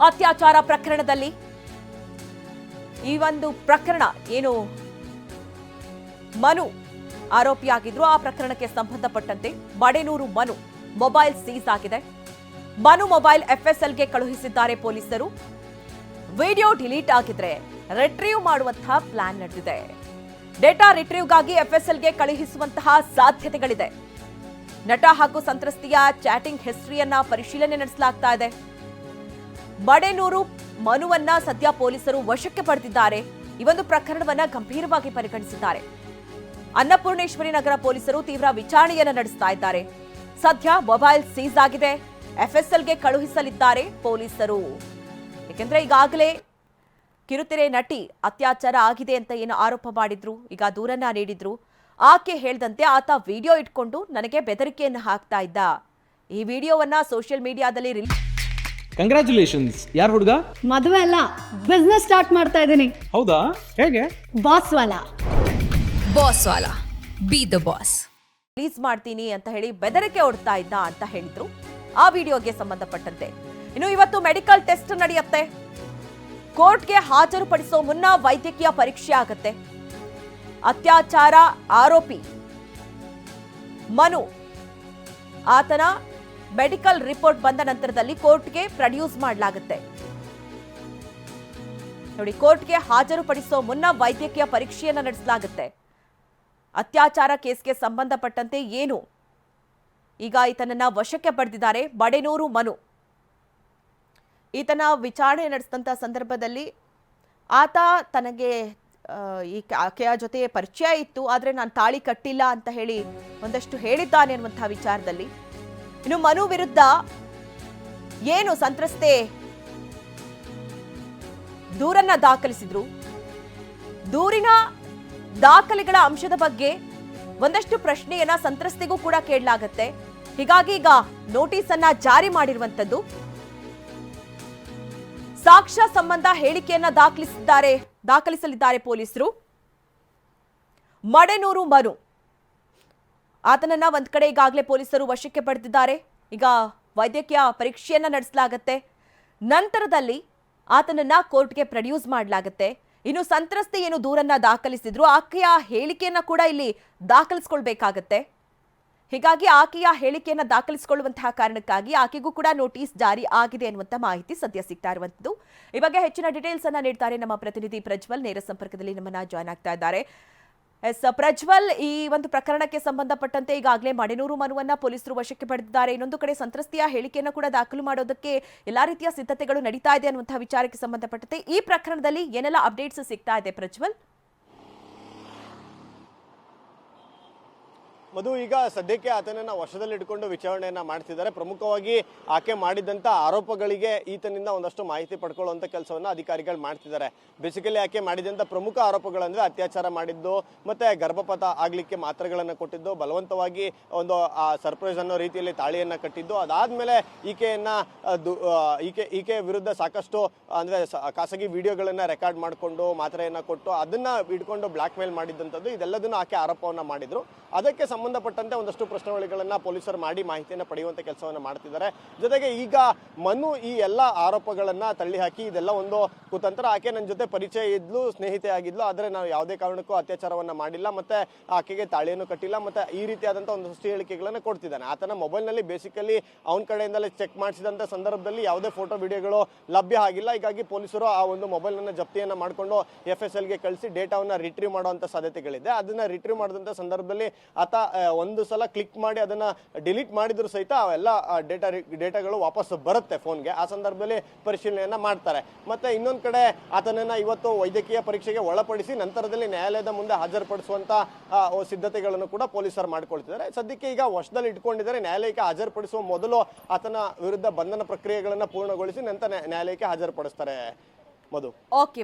ಅತ್ಯಾಚಾರ ಪ್ರಕರಣದಲ್ಲಿ? ಈ ಒಂದು ಪ್ರಕರಣ ಏನು? ಮನು ಆರೋಪಿಯಾಗಿದ್ರು, ಆ ಪ್ರಕರಣಕ್ಕೆ ಸಂಬಂಧಪಟ್ಟಂತೆ ಬಡೇನೂರು ಮನು ಮೊಬೈಲ್ ಸೀಸ್ ಆಗಿದೆ. ಮನು ಮೊಬೈಲ್ ಎಫ್ಎಸ್ಎಲ್ಗೆ ಕಳುಹಿಸಿದ್ದಾರೆ ಪೊಲೀಸರು. ವಿಡಿಯೋ ಡಿಲೀಟ್ ಆಗಿದ್ರೆ ರಿಟ್ರೀವ್ ಮಾಡುವಂತಹ ಪ್ಲಾನ್ ನಡೆದಿದೆ. ಡೇಟಾ ರಿಟ್ರೀವ್ಗಾಗಿ ಎಫ್ಎಸ್ಎಲ್ಗೆ ಕಳುಹಿಸುವಂತಹ ಸಾಧ್ಯತೆಗಳಿದೆ. ನಟ ಹಾಗೂ ಸಂತ್ರಸ್ತಿಯ ಚಾಟಿಂಗ್ ಹಿಸ್ಟ್ರಿಯನ್ನ ಪರಿಶೀಲನೆ ನಡೆಸಲಾಗ್ತಾ ಇದೆ. ಬಡೇನೂರು ಮನುವನ್ನ ಸದ್ಯ ಪೊಲೀಸರು ವಶಕ್ಕೆ ಪಡೆದಿದ್ದಾರೆ. ಈ ಒಂದು ಪ್ರಕರಣವನ್ನ ಗಂಭೀರವಾಗಿ ಪರಿಗಣಿಸಿದ್ದಾರೆ. ಅನ್ನಪೂರ್ಣೇಶ್ವರಿ ನಗರ ಪೊಲೀಸರು ತೀವ್ರ ವಿಚಾರಣೆಯನ್ನ ನಡೆಸ್ತಾ ಇದ್ದಾರೆ. ಸದ್ಯ ಮೊಬೈಲ್ ಸೀಸ್ ಆಗಿದೆ. ಎಫ್ಎಸ್ಎಲ್ಗೆ ಕಳುಹಿಸಲಿದ್ದಾರೆ ಪೊಲೀಸರು. ಏಕೆಂದ್ರೆ ಈಗಾಗಲೇ ಕಿರುತೆರೆ ನಟಿ ಅತ್ಯಾಚಾರ ಆಗಿದೆ ಅಂತ ಏನು ಆರೋಪ ಮಾಡಿದ್ರು, ಈಗ ದೂರನ್ನ ನೀಡಿದ್ರು. ಆಕೆ ಹೇಳಿದಂತೆ ಆತ ವಿಡಿಯೋ ಇಟ್ಕೊಂಡು ನನಗೆ ಬೆದರಿಕೆಯನ್ನು ಹಾಕ್ತಾ ಇದ್ದ. ಈ ವಿಡಿಯೋವನ್ನ ಸೋಷಿಯಲ್ ಮೀಡಿಯಾದಲ್ಲಿ ರಿಲೀಸ್ ಕಂಗ್ರ್ಯಾಚುಲೇಷನ್ಸ್ ಯಾರು ಹುಡುಗ? ಮದುವೆ ಅಲ್ಲ ಬಿಸ್ನೆಸ್ ಸ್ಟಾರ್ಟ್ ಮಾಡ್ತಾ ಇದ್ದೀನಿ. ಹೌದಾ? ಹೇಗೆ? ಬಾಸ್ ವಾಲ ಬಾಸ್ ವಾಲ ಬಿ ದ ಬಾಸ್ ರಿಲೀಸ್ ಮಾಡ್ತೀನಿ ಅಂತ ಹೇಳಿ ಬೆದರಿಕೆ ಹೊಡ್ತಾ ಇದ್ದ ಅಂತ ಹೇಳಿದ್ರು. ಆ ವಿಡಿಯೋಗೆ ಸಂಬಂಧಪಟ್ಟಂತೆ. ಇನ್ನು ಇವತ್ತು ಮೆಡಿಕಲ್ ಟೆಸ್ಟ್ ನಡೆಯುತ್ತೆ. ಕೋರ್ಟ್ಗೆ ಹಾಜರುಪಡಿಸೋ ಮುನ್ನ ವೈದ್ಯಕೀಯ ಪರೀಕ್ಷೆ ಆಗತ್ತೆ. ಅತ್ಯಾಚಾರ ಆರೋಪಿ ಮನು. ಆತನ ಮೆಡಿಕಲ್ ರಿಪೋರ್ಟ್ ಬಂದ ನಂತರದಲ್ಲಿ ಕೋರ್ಟ್ಗೆ ಪ್ರೊಡ್ಯೂಸ್ ಮಾಡಲಾಗುತ್ತೆ. ನೋಡಿ, ಕೋರ್ಟ್ಗೆ ಹಾಜರುಪಡಿಸೋ ಮುನ್ನ ವೈದ್ಯಕೀಯ ಪರೀಕ್ಷೆಯನ್ನ ನಡೆಸಲಾಗುತ್ತೆ. ಅತ್ಯಾಚಾರ ಕೇಸ್ಗೆ ಸಂಬಂಧಪಟ್ಟಂತೆ ಏನು? ಈಗ ಈತನನ್ನ ವಶಕ್ಕೆ ಪಡೆದಿದ್ದಾರೆ ಬಡೆನೂರು ಮನು. ಈತನ ವಿಚಾರಣೆ ನಡೆಸಿದಂಥ ಸಂದರ್ಭದಲ್ಲಿ ಆತ ತನಗೆ ಈ ಆಕೆಯ ಜೊತೆ ಪರಿಚಯ ಇತ್ತು, ಆದರೆ ನಾನು ತಾಳಿ ಕಟ್ಟಿಲ್ಲ ಅಂತ ಹೇಳಿ ಒಂದಷ್ಟು ಹೇಳಿದ್ದಾನೆ ಅನ್ನುವಂಥ ವಿಚಾರದಲ್ಲಿ. ಇನ್ನು ಮನು ವಿರುದ್ಧ ಏನು ಸಂತ್ರಸ್ತೆ ದೂರನ್ನ ದಾಖಲಿಸಿದ್ರು? ದೂರಿನ ದಾಖಲೆಗಳ ಅಂಶದ ಬಗ್ಗೆ ಒಂದಷ್ಟು ಪ್ರಶ್ನೆಯನ್ನ ಸಂತ್ರಸ್ತೆಗೂ ಕೂಡ ಕೇಳಲಾಗತ್ತೆ. ಹೀಗಾಗಿ ಈಗ ನೋಟಿಸ್ ಅನ್ನ ಜಾರಿ ಮಾಡಿರುವಂತದ್ದು. ಸಾಕ್ಷ್ಯ ಸಂಬಂಧ ಹೇಳಿಕೆಯನ್ನ ದಾಖಲಿಸಿದ್ದಾರೆ, ದಾಖಲಿಸಲಿದ್ದಾರೆ ಪೊಲೀಸರು. ಮಡೆನೂರು ಮನು. ಆತನನ್ನ ಒಂದ್ ಕಡೆ ಈಗಾಗಲೇ ಪೊಲೀಸರು ವಶಕ್ಕೆ ಪಡೆದಿದ್ದಾರೆ. ಈಗ ವೈದ್ಯಕೀಯ ಪರೀಕ್ಷೆಯನ್ನ ನಡೆಸಲಾಗತ್ತೆ. ನಂತರದಲ್ಲಿ ಆತನನ್ನ ಕೋರ್ಟ್ಗೆ ಪ್ರೊಡ್ಯೂಸ್ ಮಾಡಲಾಗತ್ತೆ. ಇನ್ನು ಸಂತ್ರಸ್ತೆ ಏನು ದೂರನ್ನ ದಾಖಲಿಸಿದ್ರು ಆಕೆಯ ಹೇಳಿಕೆಯನ್ನ ಕೂಡ ಇಲ್ಲಿ ದಾಖಲಿಸ್ಕೊಳ್ಬೇಕಾಗತ್ತೆ. ಹೀಗಾಗಿ ಆಕೆಯ ಹೇಳಿಕೆಯನ್ನ ದಾಖಲಿಸಿಕೊಳ್ಳುವಂತಹ ಕಾರಣಕ್ಕಾಗಿ ಆಕೆಗೂ ಕೂಡ ನೋಟಿಸ್ ಜಾರಿ ಆಗಿದೆ ಅನ್ನುವಂತ ಮಾಹಿತಿ ಸದ್ಯ ಸಿಗ್ತಾ ಇರುವಂತದ್ದು. ಈ ಬಗ್ಗೆ ಹೆಚ್ಚಿನ ಡೀಟೇಲ್ಸ್ ಅನ್ನ ನೀಡ್ತಾರೆ ನಮ್ಮ ಪ್ರತಿನಿಧಿ ಪ್ರಜ್ವಲ್. ನೇರ ಸಂಪರ್ಕದಲ್ಲಿ ನಮ್ಮನ್ನ ಜಾಯ್ನ್ ಆಗ್ತಾ ಇದ್ದಾರೆ. ಎಸ್, ಪ್ರಜ್ವಲ್ ಈ ಒಂದು ಪ್ರಕರಣಕ್ಕೆ ಸಂಬಂಧಪಟ್ಟಂತೆ ಈಗಾಗಲೇ ಮಡೆನೂರು ಮನುವನ್ನ ಪೊಲೀಸರು ವಶಕ್ಕೆ ಪಡೆದಿದ್ದಾರೆ. ಇನ್ನೊಂದು ಕಡೆ ಸಂತ್ರಸ್ತೆಯ ಹೇಳಿಕೆಯನ್ನು ಕೂಡ ದಾಖಲು ಮಾಡೋದಕ್ಕೆ ಎಲ್ಲಾ ರೀತಿಯ ಸಿದ್ಧತೆಗಳು ನಡೀತಾ ಇದೆ ಅನ್ನುವಂತಹ ವಿಚಾರಕ್ಕೆ ಸಂಬಂಧಪಟ್ಟಂತೆ ಈ ಪ್ರಕರಣದಲ್ಲಿ ಏನೆಲ್ಲ ಅಪ್ಡೇಟ್ಸ್ ಸಿಗ್ತಾ ಇದೆ ಪ್ರಜ್ವಲ್? ಮಧು, ಈಗ ಸದ್ಯಕ್ಕೆ ಆತನನ್ನ ವಶದಲ್ಲಿ ಇಟ್ಕೊಂಡು ವಿಚಾರಣೆಯನ್ನ ಮಾಡ್ತಿದ್ದಾರೆ. ಪ್ರಮುಖವಾಗಿ ಆಕೆ ಮಾಡಿದಂತ ಆರೋಪಗಳಿಗೆ ಈತನಿಂದ ಒಂದಷ್ಟು ಮಾಹಿತಿ ಪಡ್ಕೊಳ್ಳುವಂತ ಕೆಲಸವನ್ನ ಅಧಿಕಾರಿಗಳು ಮಾಡ್ತಿದ್ದಾರೆ. ಬೇಸಿಕಲಿ ಆಕೆ ಮಾಡಿದಂತ ಪ್ರಮುಖ ಆರೋಪಗಳಂದ್ರೆ ಅತ್ಯಾಚಾರ ಮಾಡಿದ್ದು, ಮತ್ತೆ ಗರ್ಭಪಾತ ಆಗ್ಲಿಕ್ಕೆ ಮಾತ್ರೆಗಳನ್ನ ಕೊಟ್ಟಿದ್ದು, ಬಲವಂತವಾಗಿ ಒಂದು, ಆ ಸರ್ಪ್ರೈಸ್ ಅನ್ನೋ ರೀತಿಯಲ್ಲಿ ತಾಳಿಯನ್ನ ಕಟ್ಟಿದ್ದು, ಅದಾದ್ಮೇಲೆ ಈಕೆಯನ್ನ ಈಕೆ ಈಕೆ ವಿರುದ್ಧ ಸಾಕಷ್ಟು, ಅಂದ್ರೆ ಖಾಸಗಿ ವಿಡಿಯೋಗಳನ್ನ ರೆಕಾರ್ಡ್ ಮಾಡಿಕೊಂಡು ಮಾತ್ರೆಯನ್ನ ಕೊಟ್ಟು ಅದನ್ನ ಇಟ್ಕೊಂಡು ಬ್ಲಾಕ್ ಮೇಲ್ ಮಾಡಿದ್ದಂಥದ್ದು, ಇದೆಲ್ಲದನ್ನು ಆಕೆ ಆರೋಪವನ್ನ ಮಾಡಿದ್ರು. ಅದಕ್ಕೆ ಸಂಬಂಧಪಟ್ಟಂತೆ ಒಂದಷ್ಟು ಪ್ರಶ್ನಾವಳಿಗಳನ್ನ ಪೊಲೀಸರು ಮಾಡಿ ಮಾಹಿತಿಯನ್ನು ಪಡೆಯುವಂತ ಕೆಲಸವನ್ನು ಮಾಡ್ತಿದ್ದಾರೆ. ಜೊತೆಗೆ ಈಗ ಮನು ಈ ಎಲ್ಲ ಆರೋಪಗಳನ್ನ ತಳ್ಳಿ ಹಾಕಿ ಇದೆಲ್ಲ ಒಂದು ಕುತಂತ್ರ. ಆಕೆ ನನ್ನ ಜೊತೆ ಪರಿಚಯ ಇದ್ಲು, ಸ್ನೇಹಿತೆ ಆಗಿದ್ಲು, ಆದರೆ ನಾವು ಯಾವುದೇ ಕಾರಣಕ್ಕೂ ಅತ್ಯಾಚಾರವನ್ನ ಮಾಡಿಲ್ಲ ಮತ್ತೆ ಆಕೆಗೆ ತಾಳಿಯನ್ನು ಕಟ್ಟಿಲ್ಲ ಮತ್ತೆ ಈ ರೀತಿಯಾದಂತ ಒಂದಷ್ಟು ಹೇಳಿಕೆಗಳನ್ನು ಕೊಡ್ತಿದ್ದಾನೆ. ಆತನ ಮೊಬೈಲ್ನಲ್ಲಿ ಬೇಸಿಕಲಿ ಅವನ ಕಡೆಯಿಂದಲೇ ಚೆಕ್ ಮಾಡಿಸಿದಂತ ಸಂದರ್ಭದಲ್ಲಿ ಯಾವುದೇ ಫೋಟೋ ವಿಡಿಯೋಗಳು ಲಭ್ಯ ಆಗಿಲ್ಲ. ಹೀಗಾಗಿ ಪೊಲೀಸರು ಆ ಒಂದು ಮೊಬೈಲ್ ಅನ್ನ ಜಪ್ತಿಯನ್ನ ಮಾಡಿಕೊಂಡು ಎಫ್ ಎಸ್ ಎಲ್ಗೆ ಕಳಿಸಿ ಡೇಟಾವನ್ನ ರಿಟ್ರೀವ್ ಮಾಡುವಂತ ಸಾಧ್ಯತೆಗಳಿದೆ. ಅದನ್ನ ರಿಟ್ರೀವ್ ಮಾಡಿದಂತ ಸಂದರ್ಭದಲ್ಲಿ ಆತ ಒಂದು ಸಲ ಕ್ಲಿಕ್ ಮಾಡಿ ಅದನ್ನ ಡಿಲೀಟ್ ಮಾಡಿದ್ರು ಸಹಿತ ಅವೆಲ್ಲ ಡೇಟಾ ಡೇಟಾಗಳು ವಾಪಸ್ ಬರುತ್ತೆ ಫೋನ್ಗೆ ಆ ಸಂದರ್ಭದಲ್ಲಿ ಪರಿಶೀಲನೆಯನ್ನ ಮಾಡ್ತಾರೆ. ಮತ್ತೆ ಇನ್ನೊಂದು ಕಡೆ ಆತನನ್ನ ಇವತ್ತು ವೈದ್ಯಕೀಯ ಪರೀಕ್ಷೆಗೆ ಒಳಪಡಿಸಿ ನಂತರದಲ್ಲಿ ನ್ಯಾಯಾಲಯದ ಮುಂದೆ ಹಾಜರುಪಡಿಸುವಂಥ ಸಿದ್ಧತೆಗಳನ್ನು ಕೂಡ ಪೊಲೀಸರು ಮಾಡ್ಕೊಳ್ತಿದ್ದಾರೆ. ಸದ್ಯಕ್ಕೆ ಈಗ ವಶದಲ್ಲಿ ಇಟ್ಕೊಂಡಿದ್ದಾರೆ. ನ್ಯಾಯಾಲಯಕ್ಕೆ ಹಾಜರುಪಡಿಸುವ ಮೊದಲು ಆತನ ವಿರುದ್ಧ ಬಂಧನ ಪ್ರಕ್ರಿಯೆಗಳನ್ನು ಪೂರ್ಣಗೊಳಿಸಿ ನಂತರ ನ್ಯಾಯಾಲಯಕ್ಕೆ ಹಾಜರುಪಡಿಸ್ತಾರೆ. ಮಧು. ಓಕೆ